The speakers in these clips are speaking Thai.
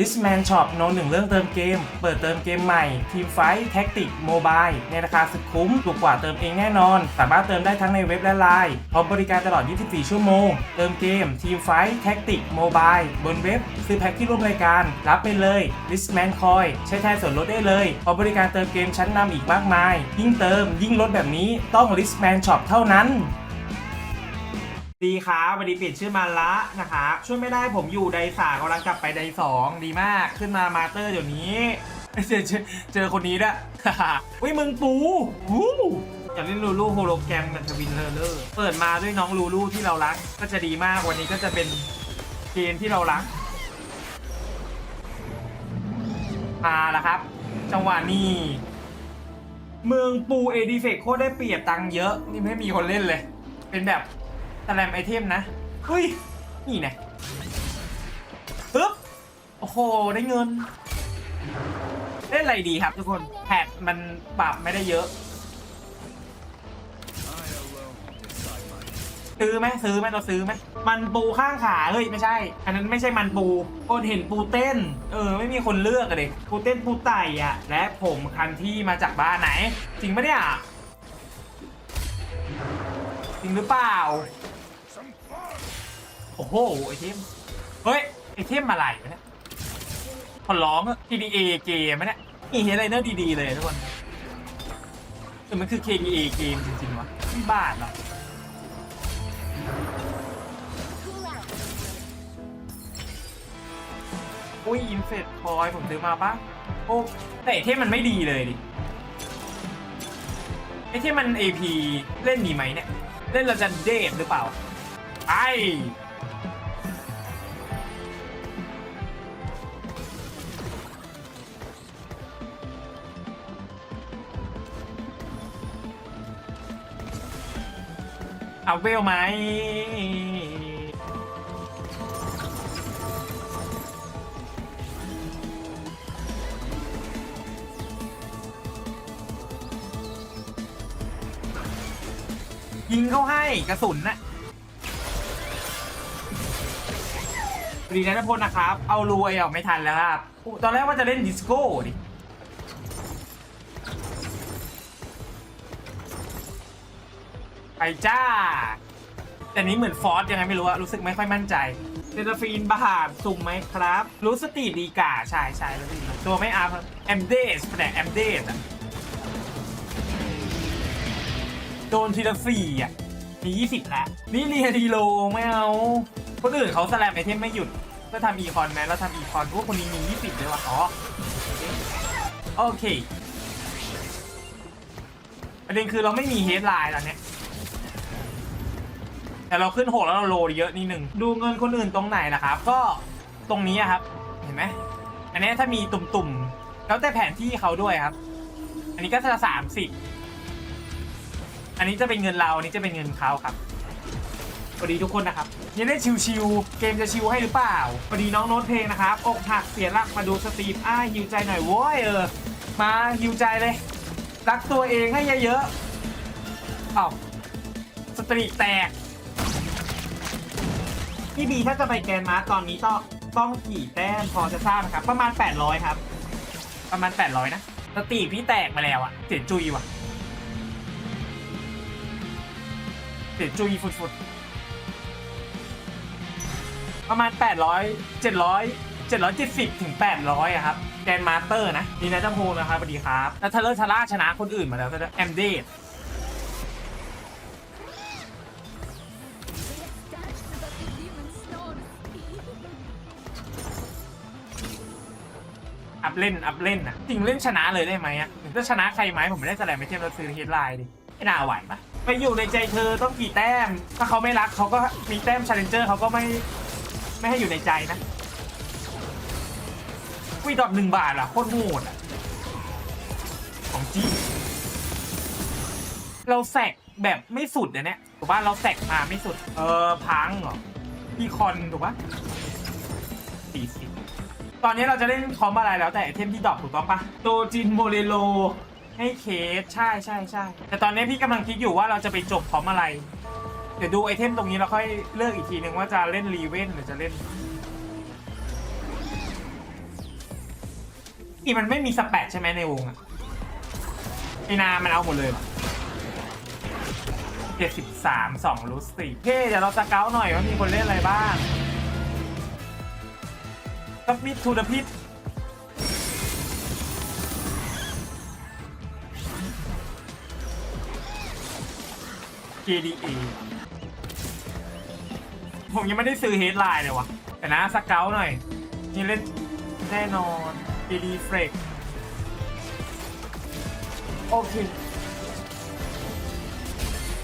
l i s t m a n Shop โนหนึ่งเรื่องเติมเกม เปิดเติมเกมใหม่ ทีมไฟท์แท็กติกโมบายในราคาสุดคุ้ม ถูกกว่าเติมเองแน่นอน สามารถเติมได้ทั้งในเว็บและไลน์พร้อมบริการตลอด 24 ชั่วโมง เติมเกม ทีมไฟท์แท็กติกโมบายบนเว็บ ซื้อแพ็คที่ร่วมรายการ รับไปเลย l i s t m a n Coin ใช้แทนส่วนลดได้เลยพร้อมบริการเติมเกมชั้นนำอีกมากมาย ยิ่งเติมยิ่งลดแบบนี้ต้อง l i s t m a n Shop เท่านั้น ดีครับวันนี้เปลี่ยนชื่อมาละนะคะช่วยไม่ได้ผมอยู่ไดสามกำลังกลับไปไดสองดีมากขึ้นมามาเตอร์เดี๋ยวนี้ เจอเจอเจอคนนี้ด้วย อุ้ยมึงปูวู้อยากเล่นลูลูโฮโลแกรมกับทวินเลอร์เลอร์เปิดมาด้วยน้องลูลูที่เรารัก ก็จะดีมากวันนี้ก็จะเป็นเกมที่เรารักมาแล้วครับ จังหวะนี้เมืองปูเอดีเฟกโคตรได้เปรียบตังเยอะ นี่ไม่มีคนเล่นเลย เป็นแบบ แลมไอเทมนะ เฮ้ย นี่ไงปึ๊บ โอ้โห ได้เงิน เล่นอะไรดีครับทุกคน แพทมันปรับไม่ได้เยอะ ซื้อไหมซื้อไหมเราซื้อไหม มันปูข้างขา เฮ้ย ไม่ใช่ อันนั้นไม่ใช่มันปูคนเห็นปูเต้น เออ ไม่มีคนเลือกอะเด็ปูเต้นปูไต่อะและผมคันที่มาจากบ้านไหน จริงปะเนี่ยจริงหรือเปล่า โอ้โหไอเทมเฮ้ยไอเทมอะไรวะเนี่ยขอร้องอะ KDA เกมไหมเนี่ยมีเฮดไลเนอร์ดีๆเลยทุกคนหรือมันคือ KDA เกมจริงๆวะไม่บ้าเหรออุ้ยอินเฟดคอยผมซื้อมาปะโอ้แต่ไอเทมมันไม่ดีเลยดิไอเทมมัน AP เล่นดีไหมเนี่ย เล่นเราจะเดทหรือเปล่า ไอเอาเวลไหมยิงเข้าให้กระสุนน่ะ สวัสดีนะพลนะครับ เอารวยออกไม่ทันแล้วครับตอนแรกว่าจะเล่นดิสโก้ดิไปจ้า แต่นี้เหมือนฟอสยังไงไม่รู้อะรู้สึกไม่ค่อยมั่นใจเซนฟีนบาหาดสุ่มไหมครับ รู้สตรีดีกาใช่ใช่แล้วตัวไม่อัพแอมเดสแต่แอมเดสอะโดนทีละสี่อะมียี่สิบแล้วนี่เรียดีโลไม่เอาคนอื่นเขาสแลมไอเทมไม่หยุด ก็ทำอีคอนแม้แล้วทำอีคอนพวกคนนี้มียี่สิบเลยว่ะอ๋อโอเคประเด็นคือเราไม่มีเฮดไลน์ตอนเนี้ยแต่เราขึ้นหกแล้วเราโลเยอะนิดนึงดูเงินคนอื่นตรงไหนนะครับ ก็ตรงนี้ครับ เห็นไหมอันนี้ถ้ามีตุ่มๆ แล้วแต่แผนที่เขาด้วยครับ อันนี้ก็จะสามสิบอันนี้จะเป็นเงินเรา อันนี้จะเป็นเงินเขาครับ สวัสดีทุกคนนะครับยังได้ชิวๆเกมจะชิวให้หรือเปล่าสวัสดีน้องโน้ตเพลงนะครับอกหักเสียหลักมาดูสตรีมอ้าฮิวใจหน่อยโว้ยเออมาฮิวใจเลย รักตัวเองให้เยอะๆอ้าวสตรีแตกพี่บีถ้าจะไปแกนมารตอนนี้ต้องต้องกี่แต้มพอจะทราบครับ ประมาณ 800 ครับ ประมาณ 800 นะสตรีพี่แตกมาแล้วอะเสียจุยว่ะเสียจุยฟุดๆ ประมาณ 800 700 770ถึง800อะครับแกนมาสเตอร์นะดีนะจัมพูนะครับสวัสดีครับแล้วเทเลอร์ทาร่าชนะคนอื่นมาแล้วแอมเดดอัพเล่น อัพเล่นนะจริงเล่นชนะเลยได้ไหมอะถึงจะชนะใครไหมผมไม่ได้แสดงไม่เทียบเราซื้อเฮดไลน์ดิไม่น่าไหวปะไปอยู่ในใจเธอต้องกี่แต้ม ถ้าเขาไม่รักเขาก็มีแต้มชาเลนเจอร์เขาก็ไม่ ไม่ให้อยู่ในใจนะวีดอทหนึ่งบาทอะโคตรโหดอะของจริงเราแสกแบบไม่สุดอะเนี่ยถูกป่ะเราแสกมาไม่สุด เออพังเหรอพี่คอนถูกป่ะสี่สิบตอนนี้เราจะเล่นคอมอะไรแล้วแต่ไอเทมที่ดรอปถูกต้องปะโตจินโมเรโล ให้เคสใช่ใช่ใช่แต่ตอนนี้พี่กำลังคิดอยู่ว่าเราจะไปจบพร้อมอะไร เดี๋ยวดูไอเทมตรงนี้เราค่อยเลือกอีกทีหนึ่งว่าจะเล่นรีเวนหรือจะเล่นนี่มันไม่มีสแปดใช่ไหมในวงอะไอนา มันเอาหมดเลยเจ็ดสิบสามสองรูสติเฮ้เดี๋ยวเราสเกลหน่อยว่ามีคนเล่นอะไรบ้างสักมิดทูดพิษ KDA ผมยังไม่ได้ซื้อเฮดไลน์เลยวะแต่นะสเกลหน่อย นี่เล่นแน่นอน KD f r e k โอเค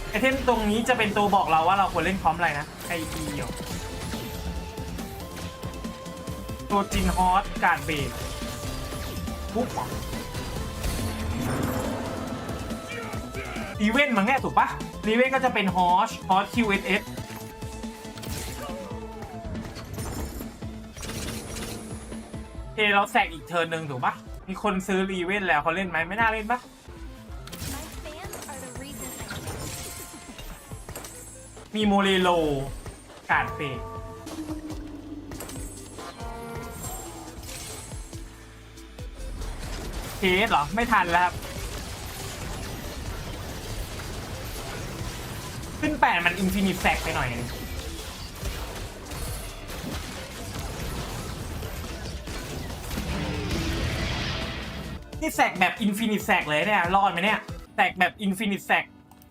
ไอเทมตรงนี้จะเป็นตัวบอกเราว่าเราควรเล่นพร้อมอะไรนะไอเดียวตัวจินฮอสการเบรกปุ๊บรีเวนมันแง่ถูกปะรีเวนก็จะเป็นฮอสฮอส QSS เอเราแสกอีกเทิร์นหนึ่งถูกปะมีคนซื้อรีเวนแล้วเขาเล่นไหมไม่น่าเล่นปะมีโมเรโลการเปกเคสเหรอ ไม่ทันแล้วครับ ขึ้นแปดมันอินฟินิตแซกไปหน่อยนึง นี่แซกแบบอินฟินิตแซกเลยเนี่ย รอดไหมเนี่ยแซกแบบอินฟินิตแซก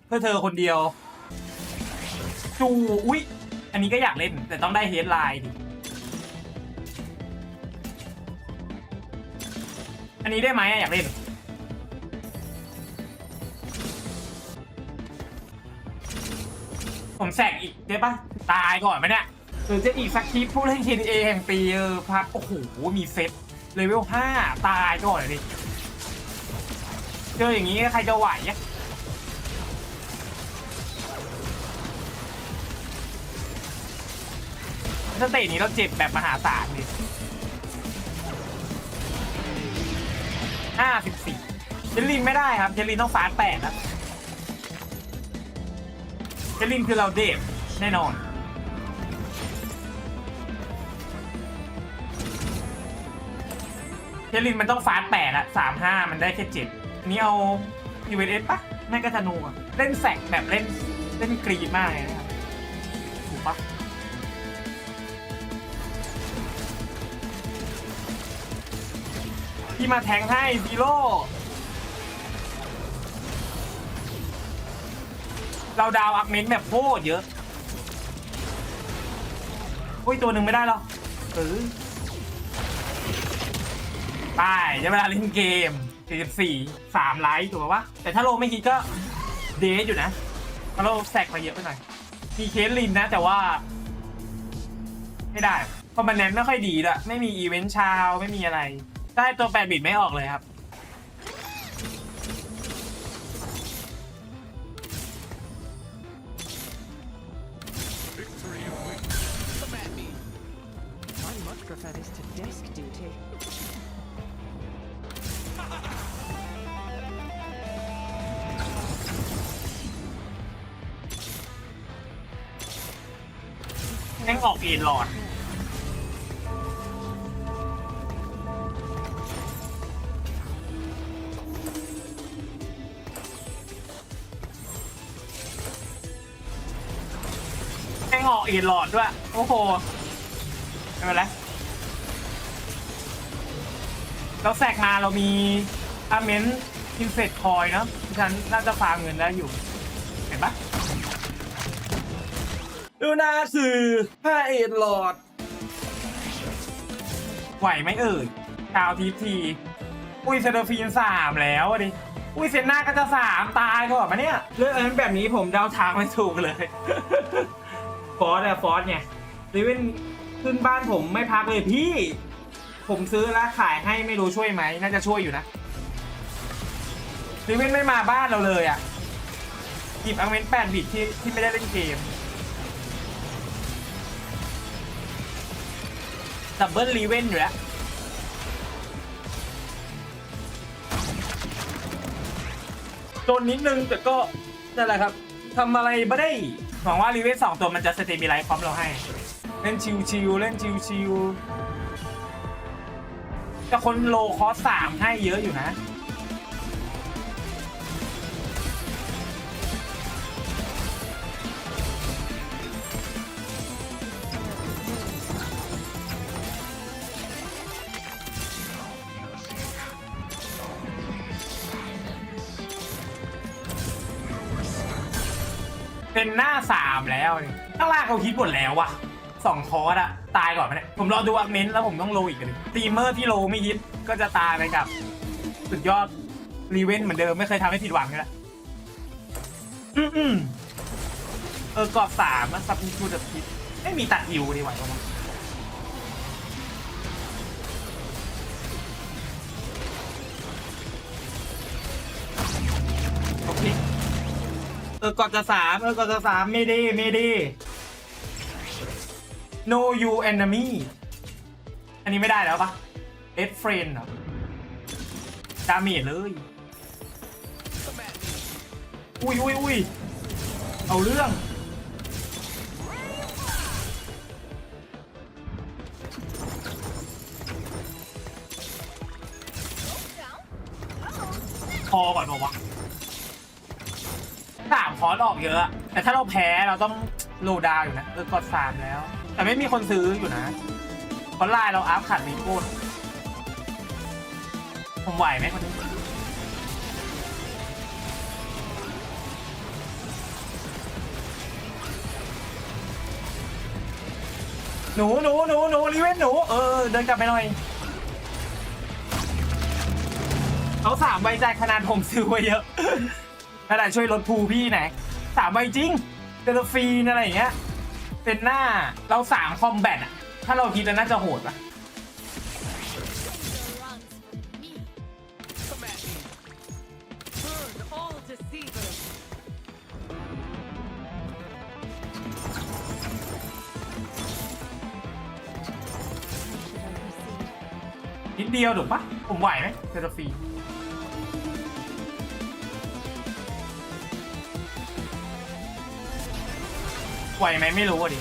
เพื่อเธอคนเดียว จูอุ๊ย อันนี้ก็อยากเล่น แต่ต้องได้เฮดไลน์ดิ อันนี้ได้ไหมอยากเล่น ผมแสกอีกได้ปะตายก่อนไหมเนี่ยหรือจะอีกสักคลิปผู้เล่น KDA แห่งปีเออพักโอ้โห มีเซตเลเวล5ตายก่อนเลย เจออย่างนี้ใครจะไหวอะสเตจนี้เราเจ็บแบบมหาศาลเลยห้าสิบสี่เจลลินไม่ได้ครับเจลลินต้องฟาสแปดครับเจลลินคือเราเดฟแน่นอนเจลลินมันต้องฟาสแปดอะสามห้ามันได้แค่เจ็ด นนี้เอายูเอสปะไม่ก็ธนูอะเล่นแสกแบบเล่นเล่นกรีดมากเลยนะครับถูกปะที่มาแทงให้ซีโร่เราดาวอัพเมนแบบโคตรเยอะอุ้ย ตัวหนึ่งไม่ได้หรอเออไปจะเวลาเล่นเกม 44 3ไลท์ถูกปะวะแต่ถ้าโลไม่คิดก็เดทอยู่นะเพราะเราแสกมาเยอะไปหน่อยมีเคสลินนะ แต่ว่า ไม่ได้เพราะมันแนนไม่ค่อยดีละไม่มีอีเวนต์เชาวไม่มีอะไร ได้ตัวแปดบิตไม่ออกเลยครับ I much prefer this to desk duty. ออกเอ็นหลอด แม่งออกเอ็นหลอดด้วย โอ้โหไม่เป็นไรเราแสกมาเรามีอาเมนอินเฟตคอยเนาะฉันน่าจะฟาร์มเงินได้อยู่ เห็นปะ ดูหน้าสื่อผ้าเอ็ดหลอด ไหวไหมเอ่ยชาวทีที อุ้ยเซโดฟีนสามแล้วอะดิ อุ้ยเซนหน้าก็จะสามตายก่อนปะเนี่ย เรื่องอันนั้นแบบนี้ผมเดาทางไม่ถูกเลย ฟอสอะฟอสไงลิเวนขึ้นบ้านผมไม่พักเลยพี่ ผมซื้อแล้วขายให้ไม่รู้ช่วยไหมน่าจะช่วยอยู่นะลิเวนไม่มาบ้านเราเลยอะหยิบอังเวนแปดบิตที่ที่ไม่ได้เล่นเกม ดับเบิลรีเวนอยู่แล้วโดนนิดนึงแต่ก็นั่นแหละครับทำอะไรไม่ได้หวังว่ารีเวนสองตัวมันจะสเตมิไลท์พร้อมเราให้ เล่นชิวๆเล่นชิวๆแต่คนโลคอสสามให้เยอะอยู่นะามแล้วนี่ข้างล่างเขาคิดหมดแล้ววะสองคอร์สอะตายก่อนไหมเนี่ยผมรอดูอัพเมนต์แล้วผมต้องโลอีกเลยตีมเมอร์ที่โลไม่ฮิตก็จะตายไปกับ สุดยอดรีเวนต์เหมือนเดิมไม่เคยทำให้ผิดหวังเลยละอืมเออกรอบสามซับมิทูเดอะพิษไม่มีตัดอิวดีไหวปะวะโอ ออกอดจะสามเออกอดจะสามไม่ดีไม่ดี no you enemy อันนี้ไม่ได้แล้วปะ dead friend เหรอดาเมจเลย อุ้ยอุ้ยอุ้ยเอาเรื่องพอก่อนบอกว่า คอร์สออกเยอะ แต่ถ้าเราแพ้เราต้องโลดาวอยู่นะเออกดสามแล้ว แต่ไม่มีคนซื้ออยู่นะเพราะไลน์เราอัพขัดมีโคตรผมไหวไหมคนนี้หนูหนูหนูหนูรีเวนหนู เออ เดินกลับไปหน่อยเขาสามใบใจขนาดผมซื้อไว้เยอะ นั่นแหละช่วยลดภูพี่ไหนสามใบจริงเดลฟีนอะไรอย่างเงี้ยเป็นหน้าเราสามคอมแบทอะถ้าเราคิดแล้วน่าจะโหดปะนิดเดียวถูกปะผมไหวไหมเดลฟี ไหวไหมไม่รู้อะดิ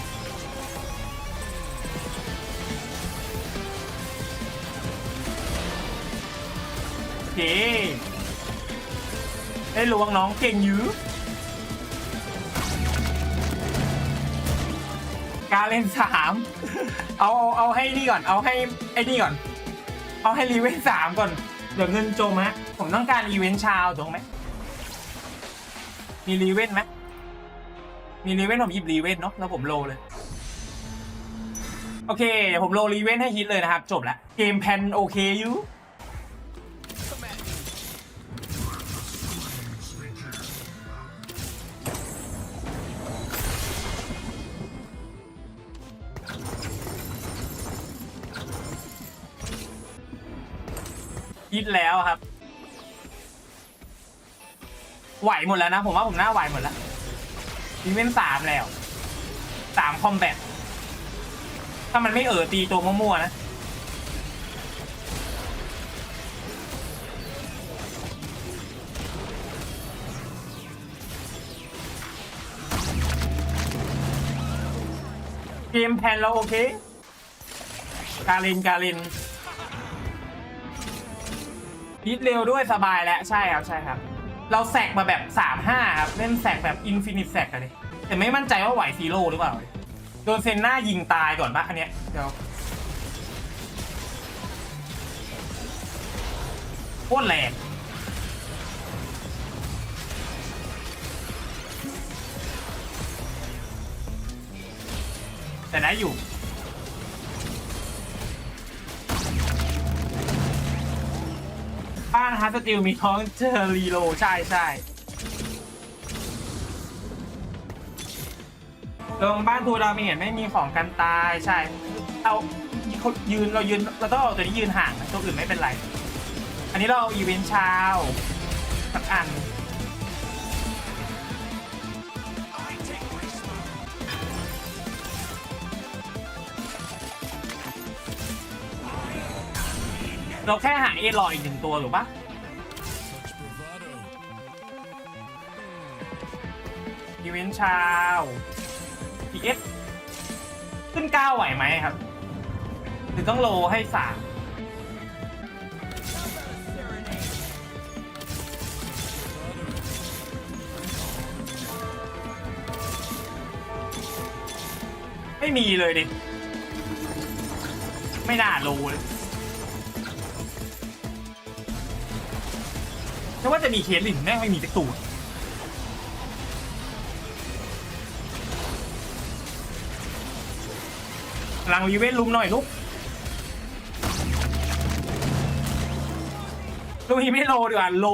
โอเคได้ลวงน้องเก่งอยื้อการเล่นสามเอาเอาเอาให้นี่ก่อน เอาให้ไอ้นี่ก่อน เอาให้รีเวนต์สามก่อน เดี๋ยวเงินจมฮะ ผมต้องการอีเวนต์เชาวถูกไหม มีรีเวนต์ไหม มีรีเวนผมหยิบรีเวนเนาะแล้วผมโลเลย โอเค ผมโลรีเวนให้ฮิตเลยนะครับ จบล้วเกมแพนโอเคอยู่ฮิตแล้วครับ ไหวหมดแล้วนะ ผมว่าผมน่าไหวหมดแล้ว อีเวนต์สามแล้วสามคอมแบทถ้ามันไม่เออตีตัวมั่วๆนะเกมแพนเราโอเค กาลิน กาลินพีดเร็วด้วยสบายแล้ว ใช่ครับ ใช่ครับ เราแสกมาแบบ 3-5 ครับ เล่นแสกแบบอินฟินิตแสกกันเลยแต่ไม่มั่นใจว่าไหวซีโร่หรือเปล่า โดนเซนหน้ายิงตายก่อนปะอันเนี้ยเดี๋ยวโคตรแรงแต่ได้อยู่ ฮาร์ดสติลมีท้องเจอรีโลใช่ใช่ลงบ้านทูดาเมจไม่มีของกันตายใช่ เอายืนเรายืนเราต้องเอาตัวนี้ยืนห่างนะตัวอื่นไม่เป็นไร อันนี้เราเอาอีเวนต์เช้าสักอันเราแค่หาเอรออีกหนึ่งตัวหรือปะ เวนชาวพีเอสขึ้นเก้าไหวไหมครับ หรือต้องโลให้สามไม่มีเลยดิ ไม่น่าโลเลยแต่ว่าจะมีเคสหลินแม่งไม่มีสักตัว พลังรีเวนลุมหน่อยลูกลูกนี้ไม่โลดีกว่าโล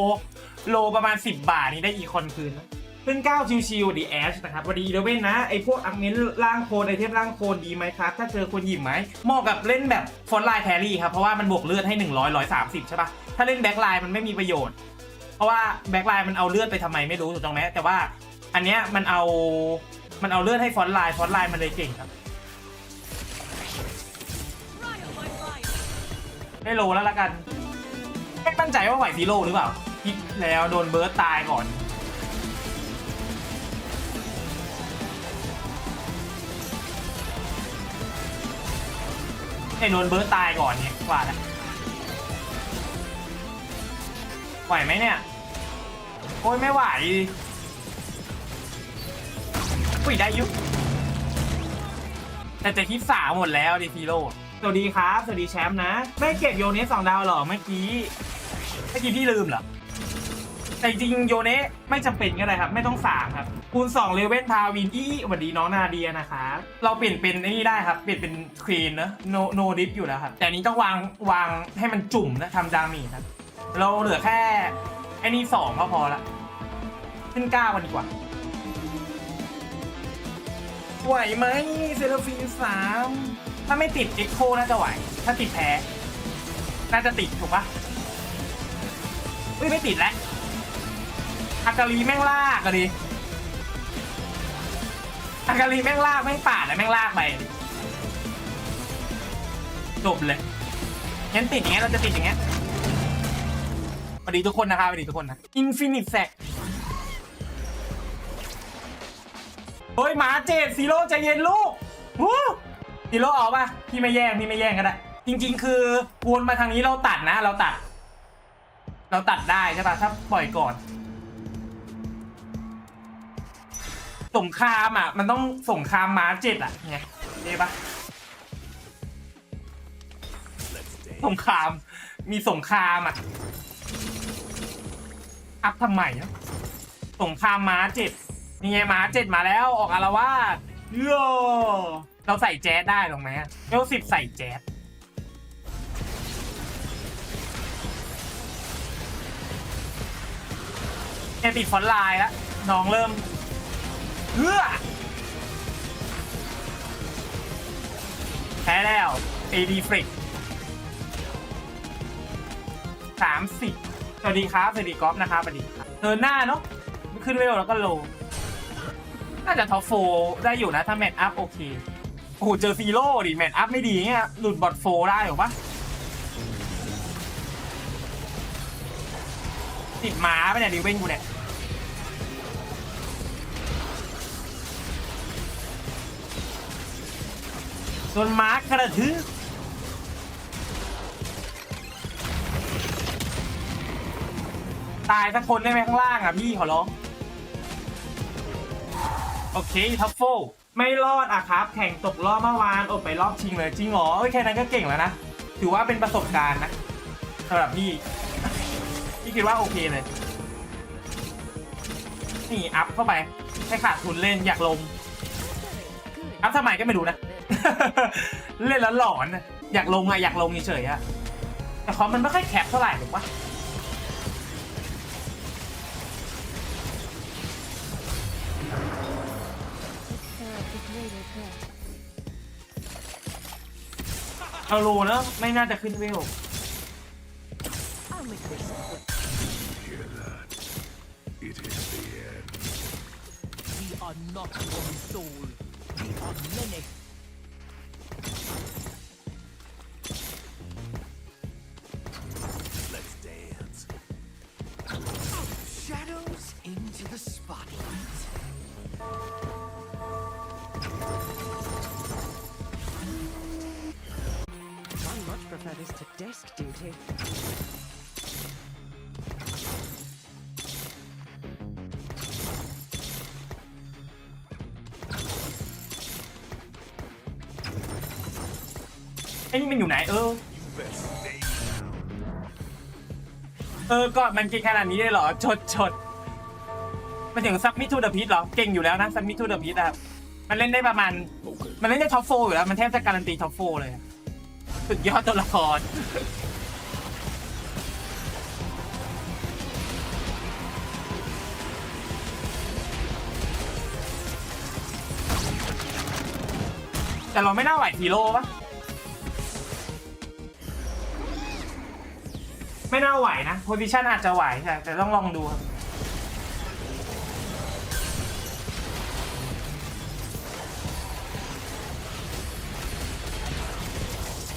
โลประมาณ 10 บาทนี่ได้อีคอนคืนนะขึ้น9ชิวๆดีแอชนะครับวันดีเลเว่นนะ ไอพวกอักเมนล่างโคนไอเทมล่างโคนดีไหมครับ ถ้าเจอคนหยิบไหมเหมาะกับเล่นแบบฟอนไลน์แครี่ครับ เพราะว่ามันบวกเลือดให้ 100 130 ใช่ปะถ้าเล่นแบ็คไลน์มันไม่มีประโยชน์ เพราะว่าแบ็คไลน์มันเอาเลือดไปทำไมไม่รู้ถูกต้องไหมแต่ว่าอันเนี้ยมันเอามันเอาเลือดให้ฟอนไลน์ฟอนไลน์มันเลยเก่งครับ ได้โลแล้วละกันไม่มั่นใจว่าไหวซีโร่หรือเปล่าคิดแล้วโดนเบิร์ตตายก่อน ไอ้โดนเบิร์ตตายก่อนเนี่ยกว่าแล้วไหวไหมเนี่ย โอ้ยไม่ไหวอุ้ยได้ยุแต่จะคิดสาหมดแล้วดิฟีโร่ สวัสดีครับ สวัสดีแชมป์นะ ไม่เก็บโยเนสสองดาวหรอเมื่อกี้ เมื่อกี้พี่ลืมเหรอ แต่จริงโยเนะไม่จำเป็นก็ได้ครับ ไม่ต้องสามครับ คูณ2เลเว่นพาวินอี้สวัสดีน้องนาเดียนะครับเราเปลี่ยนเป็นนี่ได้ครับ เปลี่ยนเป็นครีนนะโนโนดิฟอยู่แล้วครับ แต่นี้ต้องวางวางให้มันจุ่มนะทำดามีครับ เราเหลือแค่ไอ้นี่สองก็พอละ ขึ้นเก้ากันดีกว่าไหวไหมเซราฟีสาม ถ้าไม่ติดเอ็กโคน่าจะไหว ถ้าติดแพ้ น่าจะติดถูกปะอุ้ยไม่ติดแล้วอากาลีแม่งลากอะดิอากาลีแม่งลากแม่งป่าดแล้วแม่งลากไปจบเลยงั้นติดอย่างเงี้ยเราจะติดอย่างเงี้ยสวัสดีทุกคนนะครับสวัสดีทุกคนนะอินฟินิตแซกเฮ้ยหมาเจ็ดซีโร่ใจเย็นลูกวู้ ซีโร่ออกป่ะพี่ไม่แย่งพี่ไม่แย่งก็ได้จริง ๆ คือวนมาทางนี้เราตัดนะ เราตัด เราตัดได้ใช่ป่ะถ้าปล่อยก่อนสงครามอะ มันต้องสงครามม้าเจ็ดอะไงเด้ปะสงคราม มีสงครามอะอัพทำไมอะสงครามม้าเจ็ดนี่ไงม้าเจ็ดมาแล้วออกอารวาสโย่ เราใส่แจ๊สได้หรอไหมอะเอลสิบใส่แจ๊สแกติดฟอนไลน์แล้วน้องเริ่มเฮือแพ้แล้ว AD f r i c สามสิบสวัสดีครับสวัสดีกอล์ฟนะครับสวัสดีครับเทิร์นหน้าเนาะขึ้นเร็วแล้วก็โล น่าจะท็อปโฟได้อยู่นะ ถ้าแมทอัพโอเค โอ้โหเจอซีโร่ดิแมทอัพไม่ดีเงี้ยหลุดบอทโฟได้หรอปะติดหมาไปเนี่ยดิเว้นกูเนี่ยโดนมาร์คกระทืบตายสักคนได้ไหมข้างล่างอะพี่ขอร้อง โอเค ทัฟโฟ ไม่รอดอะครับ แข่งตกรอบเมื่อวานอดไปรอบชิงเลยจริงเหรอเอ้ยแค่นั้นก็เก่งแล้วนะ ถือว่าเป็นประสบการณ์นะสำหรับพี่พี่คิดว่าโอเคเลย นี่อัพเข้าไปให้ขาดทุนเล่นอยากลง อัพทำไมก็ไม่รู้นะ เล่นแล้วหลอนอะอยากลงอะอยากลงเฉยๆอะแต่คอมมันไม่ค่อยแคปเท่าไหร่ถูกปะ เอาโลนะ ไม่น่าจะขึ้นเวล เออ เออ ก็มันเก่งขนาดนี้ได้เหรอ ชดชดมันถึงซับมิทูเดอะพีทเหรอ เก่งอยู่แล้วนะซับมิทูเดอะพีทอะมันเล่นได้ประมาณ มันเล่นได้ท็อปโฟอยู่แล้ว มันแทบจะการันตีท็อปโฟเลยสุดยอดตัวละครแต่เราไม่น่าไหวฮีโร่ปะ ไม่น่าไหวนะโพซิชันอาจจะไหวใช่แต่ต้องลองดูครับ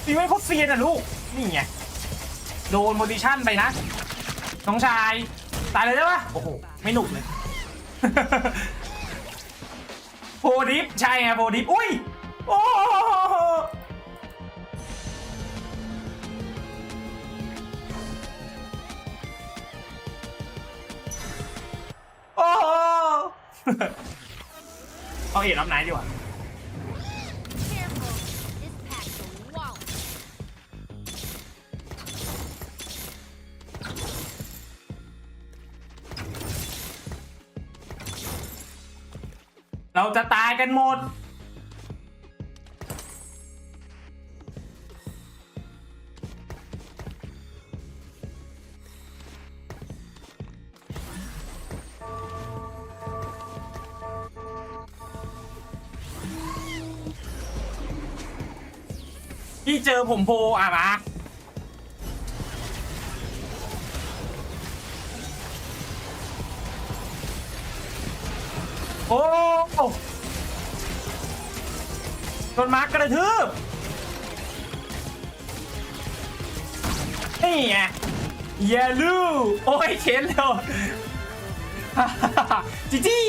ฟีเวอร์เขาเซียนอะลูก นี่ไง โดนโพซิชันไปนะ น้องชาย ตายเลยได้ปะโอ้โห ไม่หนุกเลย โพดิฟใช่ไงโพดิฟอุ้ย โอ้โห เอาเอ็ดรับไหนดีกว่าเราจะตายกันหมด พี่เจอผมโพอะมาโอ้โดนมาร์กกระทืบนี่ไงอย่าลูโอ้ยเข็นเร็วจีจี้